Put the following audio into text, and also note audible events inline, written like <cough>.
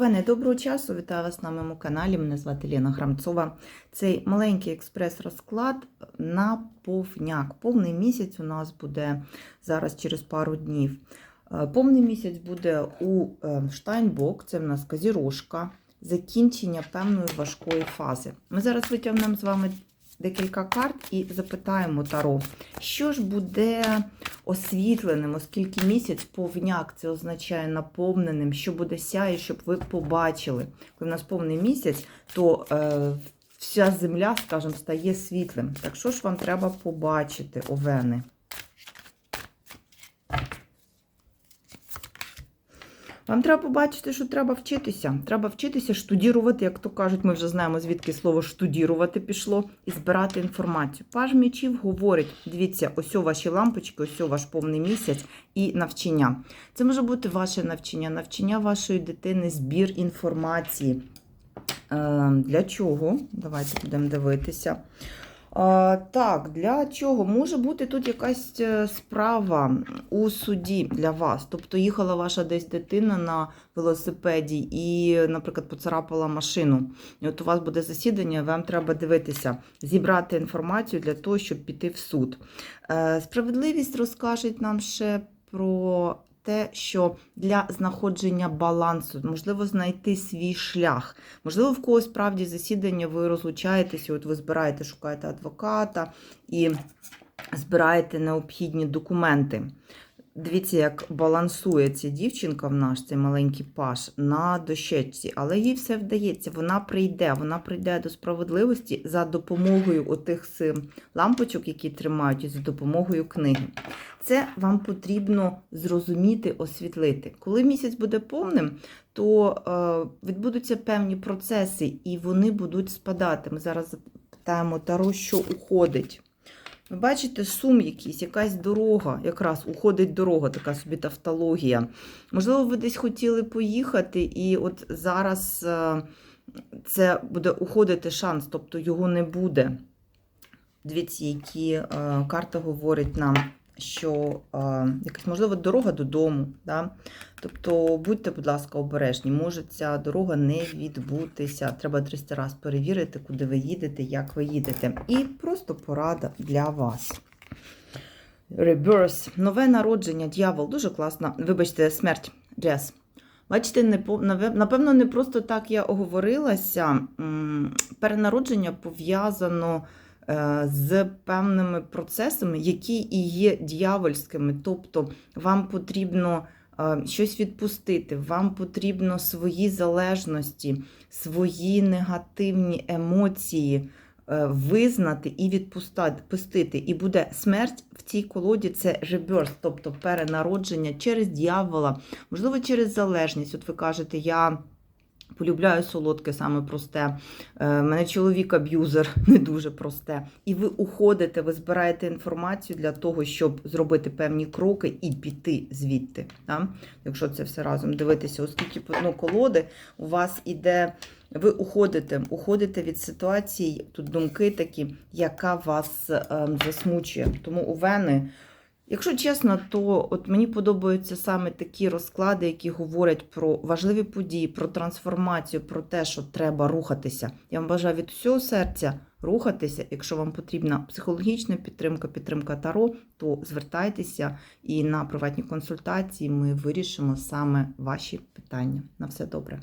Вене, доброго часу! Вітаю вас на моєму каналі. Мене звати Лена Храмцова. Цей маленький експрес-розклад на повняк. Повний місяць у нас буде зараз через пару днів. Е, Повний місяць буде у е, Штайнбок, це в нас казірошка, закінчення певної важкої фази. Ми зараз витягнемо з вами декілька карт і запитаємо Таро, що ж буде освітленим, оскільки місяць повняк це означає наповненим, що буде сяє, щоб ви побачили. Коли в нас повний місяць, то е, вся земля, скажімо, стає світлим. Так що ж вам треба побачити, овени? Вам треба побачити, що треба вчитися. Треба вчитися штудірувати, як то кажуть, ми вже знаємо, звідки слово штудірувати пішло, і збирати інформацію. Паж мечів говорить: дивіться, ось о ваші лампочки, ось о ваш повний місяць і навчання. Це може бути ваше навчання, навчання вашої дитини, збір інформації. Е, Для чого? Давайте будемо дивитися. Так, для чого? Може бути тут якась е, справа у суді для вас. Тобто їхала ваша десь дитина на велосипеді і, наприклад, поцарапала машину. І от у вас буде засідання, вам треба дивитися, зібрати інформацію для того, щоб піти в суд. Е, Справедливість розкаже нам ще про те, що для знаходження балансу можливо знайти свій шлях. Можливо, в когось справді засідання ви розлучаєтеся, от ви збираєте, шукаєте адвоката і збираєте необхідні документи. Дивіться, як балансує ця дівчинка в наш, цей маленький паш, на дощечці, але їй все вдається. Вона прийде, вона прийде до справедливості за допомогою отих лампочок, які тримають, і за допомогою книги. Це вам потрібно зрозуміти, освітлити. Коли місяць буде повним, то е, відбудуться певні процеси, і вони будуть спадати. Ми зараз запитаємо Таро, що уходить. Ви бачите, сум якийсь, якась дорога, якраз уходить дорога, така собі тавтологія. Можливо, ви десь хотіли поїхати, і от зараз е, це буде уходити шанс, тобто його не буде. Дивіться, які е, карта говорить нам, що е, якась, можливо, дорога додому. Да? Тобто, будьте, будь ласка, обережні, може ця дорога не відбутися. Треба 300 разів перевірити, куди ви їдете, як ви їдете. І просто порада для вас. Rebirth. Нове народження, дьявол, дуже класно. Вибачте, смерть, Джес. Бачите, не напевно, не просто так я оговорилася. Перенародження пов'язано з певними процесами, які і є дьявольськими. Тобто вам потрібно е, щось відпустити, вам потрібно свої залежності, свої негативні емоції е, визнати і відпустити. І буде смерть в цій колоді це rebirth, тобто перенародження через дьявола, можливо, через залежність. От ви кажете, я. Полюбляю солодке, саме просте. Е, мене чоловік аб'юзер <laughs> не дуже просте. І ви уходите, ви збираєте інформацію для того, щоб зробити певні кроки і піти звідти. Да? Якщо це все разом дивитися, оскільки по дну колоди у вас іде, ви уходите, уходите від ситуації, тут думки такі, яка вас е, засмучує. Тому у Вени. Якщо чесно, то от мені подобаються саме такі розклади, які говорять про важливі події, про трансформацію, про те, що треба рухатися. Я вам бажаю від всього серця рухатися. Якщо вам потрібна психологічна підтримка, підтримка Таро, то звертайтеся і на приватні консультації ми вирішимо саме ваші питання. На все добре.